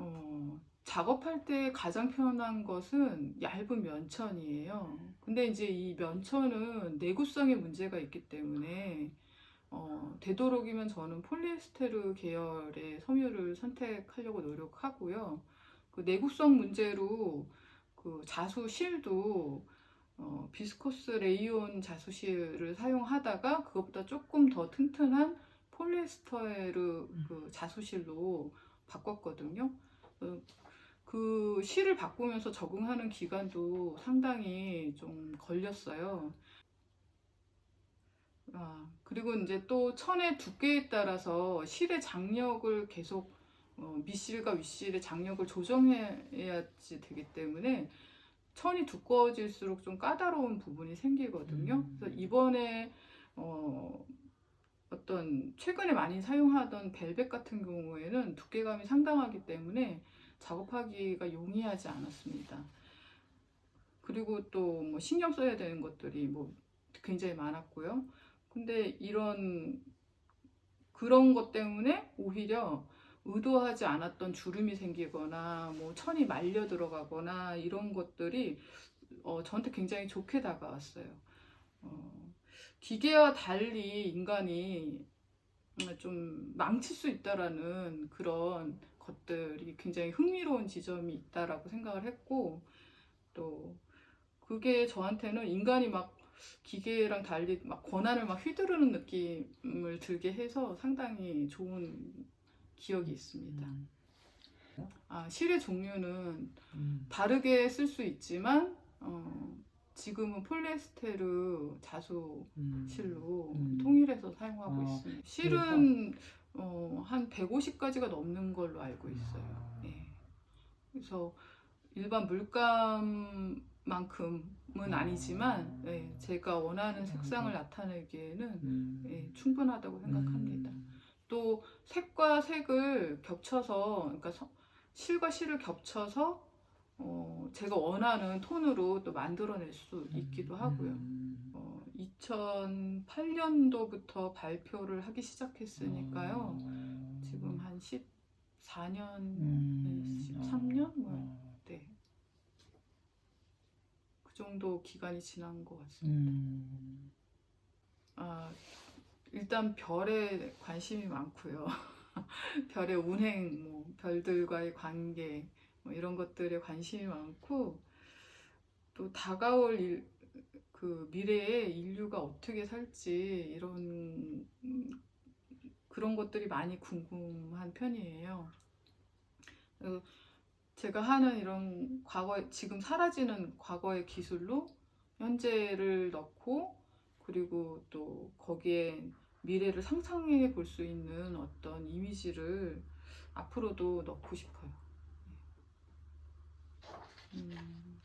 어, 작업할 때 가장 편한 것은 얇은 면천이에요. 근데 이제 이 면천은 내구성에 문제가 있기 때문에 어, 되도록이면 저는 폴리에스테르 계열의 섬유를 선택하려고 노력하고요. 그 내구성 문제로 그 자수 실도 어, 비스코스 레이온 자수 실을 사용하다가 그것보다 조금 더 튼튼한 폴리에스테르 그 자수 실로 바꿨거든요. 어, 그 실을 바꾸면서 적응하는 기간도 상당히 좀 걸렸어요. 아, 그리고 이제 또 천의 두께에 따라서 실의 장력을 계속 어, 밑실과 윗실의 장력을 조정해야지 되기 때문에 천이 두꺼워질수록 좀 까다로운 부분이 생기거든요. 음. 그래서 이번에 어, 어떤 최근에 많이 사용하던 벨벳 같은 경우에는 두께감이 상당하기 때문에 작업하기가 용이하지 않았습니다. 그리고 또 뭐 신경 써야 되는 것들이 뭐 굉장히 많았고요. 근데 이런 그런 것 때문에 오히려 의도하지 않았던 주름이 생기거나 뭐 천이 말려 들어가거나 이런 것들이 어, 저한테 굉장히 좋게 다가왔어요. 어, 기계와 달리 인간이 좀 망칠 수 있다라는 그런 것들이 굉장히 흥미로운 지점이 있다라고 생각을 했고 또 그게 저한테는 인간이 막 기계랑 달리 막 권한을 막 휘두르는 느낌을 들게 해서 상당히 좋은 기억이 있습니다. 음. 아, 실의 종류는 음. 다르게 쓸 수 있지만 어, 지금은 폴리에스테르 자수 음. 실로 음. 통일해서 사용하고 어, 있습니다. 실은 어, 한 150가지가 넘는 걸로 알고 있어요. 아. 예. 그래서 일반 물감만큼은 아니지만 예, 제가 원하는 색상을 나타내기에는 음. 예, 충분하다고 생각합니다. 음. 또 색과 색을 겹쳐서 그러니까 서- 실과 실을 겹쳐서 어, 제가 원하는 톤으로 또 만들어낼 수 있기도 하고요. 음. 어, 2008년도부터 발표를 하기 시작했으니까요. 어. 지금 한 14년, 음. 13년 뭐 어. 네. 그 정도 기간이 지난 것 같습니다. 음. 아, 일단 별에 관심이 많고요. 별의 운행, 뭐 별들과의 관계 뭐 이런 것들에 관심이 많고 또 다가올 일, 그 미래에 인류가 어떻게 살지 이런 음, 그런 것들이 많이 궁금한 편이에요. 어, 제가 하는 이런 과거 지금 사라지는 과거의 기술로 현재를 넣고 그리고 또 거기에 미래를 상상해 볼 수 있는 어떤 이미지를 앞으로도 넣고 싶어요. 음,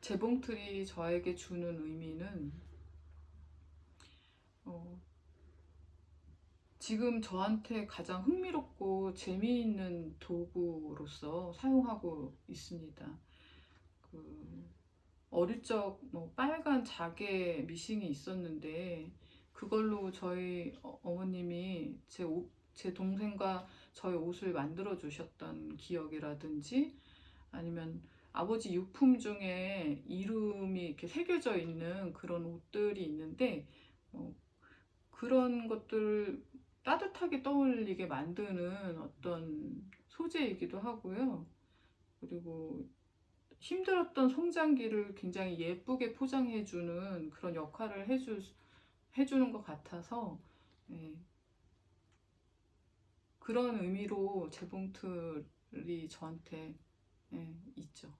재봉틀이 저에게 주는 의미는 어, 지금 저한테 가장 흥미롭고 재미있는 도구로서 사용하고 있습니다. 그 어릴 적 뭐 빨간 자개 미싱이 있었는데 그걸로 저희 어- 어머님이 제, 옷, 제 동생과 저의 옷을 만들어 주셨던 기억이라든지 아니면 아버지 유품 중에 이름이 이렇게 새겨져 있는 그런 옷들이 있는데 어, 그런 것들을 따뜻하게 떠올리게 만드는 어떤 소재이기도 하고요. 그리고 힘들었던 성장기를 굉장히 예쁘게 포장해주는 그런 역할을 해주, 해주는 것 같아서 예. 그런 의미로 재봉틀이 저한테 예, 있죠.